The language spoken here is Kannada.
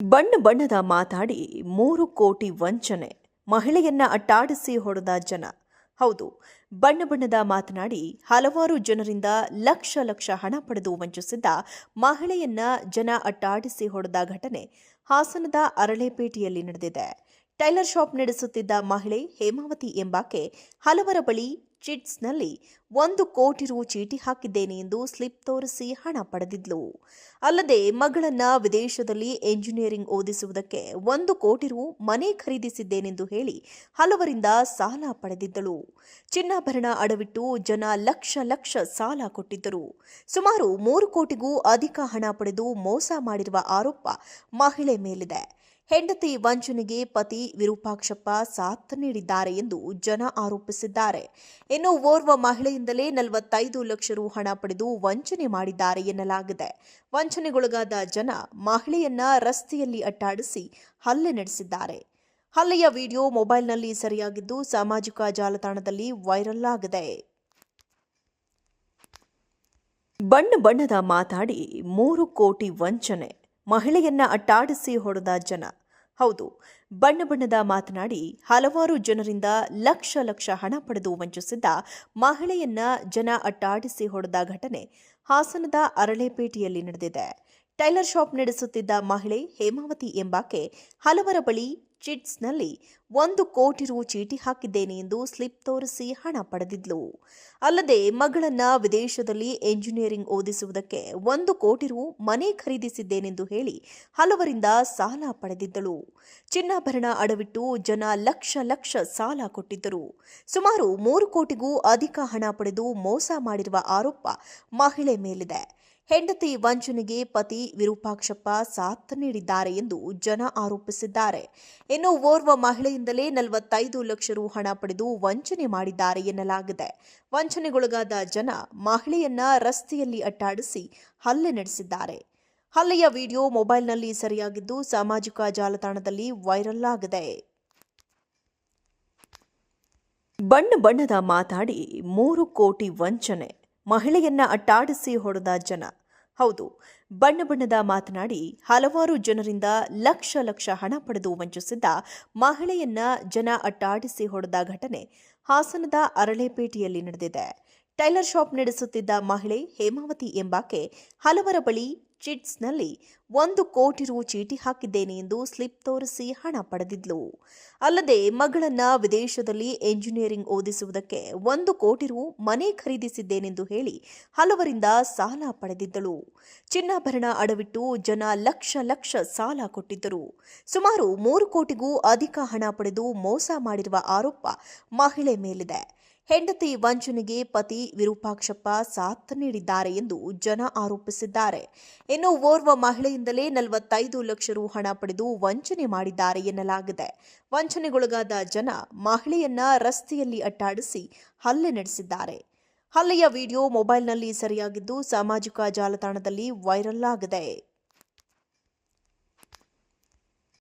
ಬಣ್ಣ ಬಣ್ಣದ ಮಾತಾಡಿ ಮೂರು ಕೋಟಿ ವಂಚನೆ, ಮಹಿಳೆಯನ್ನ ಅಟ್ಟಾಡಿಸಿ ಹೊಡೆದ ಜನ. ಹೌದು, ಬಣ್ಣ ಬಣ್ಣದ ಮಾತನಾಡಿ ಹಲವಾರು ಜನರಿಂದ ಲಕ್ಷ ಲಕ್ಷ ಹಣ ಪಡೆದು ವಂಚಿಸಿದ್ದ ಮಹಿಳೆಯನ್ನ ಜನ ಅಟ್ಟಾಡಿಸಿ ಹೊಡೆದ ಘಟನೆ ಹಾಸನದ ಅರಳೆಪೇಟೆಯಲ್ಲಿ ನಡೆದಿದೆ. ಟೈಲರ್ ಶಾಪ್ ನಡೆಸುತ್ತಿದ್ದ ಮಹಿಳೆ ಹೇಮಾವತಿ ಎಂಬಾಕೆ ಹಲವರ ಬಳಿ ಚಿಟ್ಸ್ನಲ್ಲಿ ಒಂದು ಕೋಟಿ ರು ಚೀಟಿ ಹಾಕಿದ್ದೇನೆ ಎಂದು ಸ್ಲಿಪ್ ತೋರಿಸಿ ಹಣ ಪಡೆದಿದ್ಲು. ಅಲ್ಲದೆ ಮಗಳನ್ನ ವಿದೇಶದಲ್ಲಿ ಎಂಜಿನಿಯರಿಂಗ್ ಓದಿಸುವುದಕ್ಕೆ ಒಂದು ಕೋಟಿ ರು ಮನೆ ಖರೀದಿಸಿದ್ದೇನೆಂದು ಹೇಳಿ ಹಲವರಿಂದ ಸಾಲ ಪಡೆದಿದ್ದಳು. ಚಿನ್ನಾಭರಣ ಅಡವಿಟ್ಟು ಜನ ಲಕ್ಷ ಲಕ್ಷ ಸಾಲ ಕೊಟ್ಟಿದ್ದರು. ಸುಮಾರು ಮೂರು ಕೋಟಿಗೂ ಅಧಿಕ ಹಣ ಪಡೆದು ಮೋಸ ಮಾಡಿರುವ ಆರೋಪ ಮಹಿಳೆ ಮೇಲಿದೆ. ಹೆಂಡತಿ ವಂಚನೆಗೆ ಪತಿ ವಿರೂಪಾಕ್ಷಪ್ಪ ಸಾಥ್ ನೀಡಿದ್ದಾರೆ ಎಂದು ಜನ ಆರೋಪಿಸಿದ್ದಾರೆ. ಇನ್ನು ಓರ್ವ ಮಹಿಳೆಯಿಂದಲೇ ನಲವತ್ತೈದು ಲಕ್ಷ ರು ಹಣ ಪಡೆದು ವಂಚನೆ ಮಾಡಿದ್ದಾರೆ ಎನ್ನಲಾಗಿದೆ. ವಂಚನೆಗೊಳಗಾದ ಜನ ಮಹಿಳೆಯನ್ನ ರಸ್ತೆಯಲ್ಲಿ ಅಟ್ಟಾಡಿಸಿ ಹಲ್ಲೆ ನಡೆಸಿದ್ದಾರೆ. ಹಲ್ಲೆಯ ವಿಡಿಯೋ ಮೊಬೈಲ್ನಲ್ಲಿ ಸರಿಯಾಗಿದ್ದು ಸಾಮಾಜಿಕ ಜಾಲತಾಣದಲ್ಲಿ ವೈರಲ್ ಆಗಿದೆ. ಬಣ್ಣ ಬಣ್ಣದ ಮಾತಾಡಿ ಮೂರು ಕೋಟಿ ವಂಚನೆ. ಮಹಿಳೆಯನ್ನ ಅಟ್ಟಾಡಿಸಿ ಹೊಡೆದ ಜನ. ಹೌದು, ಬಣ್ಣ ಬಣ್ಣದ ಮಾತನಾಡಿ ಹಲವಾರು ಜನರಿಂದ ಲಕ್ಷ ಲಕ್ಷ ಹಣ ಪಡೆದು ವಂಚಿಸಿದ್ದ ಮಹಿಳೆಯನ್ನ ಜನ ಅಟ್ಟಾಡಿಸಿ ಹೊಡೆದ ಘಟನೆ ಹಾಸನದ ಅರಳೆಪೇಟೆಯಲ್ಲಿ ನಡೆದಿದೆ. ಟೈಲರ್ ಶಾಪ್ ನಡೆಸುತ್ತಿದ್ದ ಮಹಿಳೆ ಹೇಮಾವತಿ ಎಂಬಾಕೆ ಹಲವರ ಬಳಿ ಚಿಟ್ಸ್ನಲ್ಲಿ ಒಂದು ಕೋಟಿ ರು ಚೀಟಿ ಹಾಕಿದ್ದೇನೆ ಎಂದು ಸ್ಲಿಪ್ ತೋರಿಸಿ ಹಣ ಪಡೆದಿದ್ಲು. ಅಲ್ಲದೆ ಮಗಳನ್ನ ವಿದೇಶದಲ್ಲಿ ಎಂಜಿನಿಯರಿಂಗ್ ಓದಿಸುವುದಕ್ಕೆ ಒಂದು ಕೋಟಿ ರು ಮನೆ ಖರೀದಿಸಿದ್ದೇನೆಂದು ಹೇಳಿ ಹಲವರಿಂದ ಸಾಲ ಪಡೆದಿದ್ದಳು. ಚಿನ್ನಾಭರಣ ಅಡವಿಟ್ಟು ಜನ ಲಕ್ಷ ಲಕ್ಷ ಸಾಲ ಕೊಟ್ಟಿದ್ದರು. ಸುಮಾರು ಮೂರು ಕೋಟಿಗೂ ಅಧಿಕ ಹಣ ಪಡೆದು ಮೋಸ ಮಾಡಿರುವ ಆರೋಪ ಮಹಿಳೆ ಮೇಲಿದೆ. ಹೆಂಡತಿ ವಂಚನೆಗೆ ಪತಿ ವಿರೂಪಾಕ್ಷಪ್ಪ ಸಾಥ್ ನೀಡಿದ್ದಾರೆ ಎಂದು ಜನ ಆರೋಪಿಸಿದ್ದಾರೆ. ಇನ್ನು ಓರ್ವ ಮಹಿಳೆಯಿಂದಲೇ ನಲವತ್ತೈದು ಲಕ್ಷ ರು ಹಣ ಪಡೆದು ವಂಚನೆ ಮಾಡಿದ್ದಾರೆ ಎನ್ನಲಾಗಿದೆ. ವಂಚನೆಗೊಳಗಾದ ಜನ ಮಹಿಳೆಯನ್ನ ರಸ್ತೆಯಲ್ಲಿ ಅಟ್ಟಾಡಿಸಿ ಹಲ್ಲೆ ನಡೆಸಿದ್ದಾರೆ. ಹಲ್ಲೆಯ ವಿಡಿಯೋ ಮೊಬೈಲ್ನಲ್ಲಿ ಸರಿಯಾಗಿದ್ದು ಸಾಮಾಜಿಕ ಜಾಲತಾಣದಲ್ಲಿ ವೈರಲ್ ಆಗಿದೆ. ಬಣ್ಣ ಬಣ್ಣದ ಮಾತಾಡಿ ಮೂರು ಕೋಟಿ ವಂಚನೆ. ಮಹಿಳೆಯನ್ನ ಅಟ್ಟಾಡಿಸಿ ಹೊಡೆದ ಜನ. ಹೌದು, ಬಣ್ಣ ಬಣ್ಣದ ಮಾತನಾಡಿ ಹಲವಾರು ಜನರಿಂದ ಲಕ್ಷ ಲಕ್ಷ ಹಣ ಪಡೆದು ವಂಚಿಸಿದ್ದ ಮಹಿಳೆಯನ್ನ ಜನ ಅಟ್ಟಾಡಿಸಿ ಹೊಡೆದ ಘಟನೆ ಹಾಸನದ ಅರಳೆಪೇಟೆಯಲ್ಲಿ ನಡೆದಿದೆ. ಟೈಲರ್ ಶಾಪ್ ನಡೆಸುತ್ತಿದ್ದ ಮಹಿಳೆ ಹೇಮಾವತಿ ಎಂಬಾಕೆ ಹಲವರ ಬಳಿ ಚಿಟ್ಸ್ನಲ್ಲಿ ಒಂದು ಕೋಟಿ ರು ಚೀಟಿ ಹಾಕಿದ್ದೇನೆ ಎಂದು ಸ್ಲಿಪ್ ತೋರಿಸಿ ಹಣ ಪಡೆದಿದ್ಲು. ಅಲ್ಲದೆ ಮಗಳನ್ನ ವಿದೇಶದಲ್ಲಿ ಎಂಜಿನಿಯರಿಂಗ್ ಓದಿಸುವುದಕ್ಕೆ ಒಂದು ಕೋಟಿ ರು ಮನೆ ಖರೀದಿಸಿದ್ದೇನೆಂದು ಹೇಳಿ ಹಲವರಿಂದ ಸಾಲ ಪಡೆದಿದ್ದಳು. ಚಿನ್ನಾಭರಣ ಅಡವಿಟ್ಟು ಜನ ಲಕ್ಷ ಲಕ್ಷ ಸಾಲ ಕೊಟ್ಟಿದ್ದರು. ಸುಮಾರು ಮೂರು ಕೋಟಿಗೂ ಅಧಿಕ ಹಣ ಪಡೆದು ಮೋಸ ಮಾಡಿರುವ ಆರೋಪ ಮಹಿಳೆ ಮೇಲಿದೆ. ಹೆಂಡತಿ ವಂಚನೆಗೆ ಪತಿ ವಿರೂಪಾಕ್ಷಪ್ಪ ಸಾಥ್ ನೀಡಿದ್ದಾರೆ ಎಂದು ಜನ ಆರೋಪಿಸಿದ್ದಾರೆ. ಇನ್ನು ಓರ್ವ ಮಹಿಳೆಯಿಂದಲೇ ನಲವತ್ತೈದು ಲಕ್ಷ ರು ಹಣ ಪಡೆದು ವಂಚನೆ ಮಾಡಿದ್ದಾರೆ ಎನ್ನಲಾಗಿದೆ. ವಂಚನೆಗೊಳಗಾದ ಜನ ಮಹಿಳೆಯನ್ನ ರಸ್ತೆಯಲ್ಲಿ ಅಟ್ಟಾಡಿಸಿ ಹಲ್ಲೆ ನಡೆಸಿದ್ದಾರೆ. ಹಲ್ಲೆಯ ವಿಡಿಯೋ ಮೊಬೈಲ್ನಲ್ಲಿ ಸರಿಯಾಗಿದ್ದು ಸಾಮಾಜಿಕ ಜಾಲತಾಣದಲ್ಲಿ ವೈರಲ್ ಆಗಿದೆ.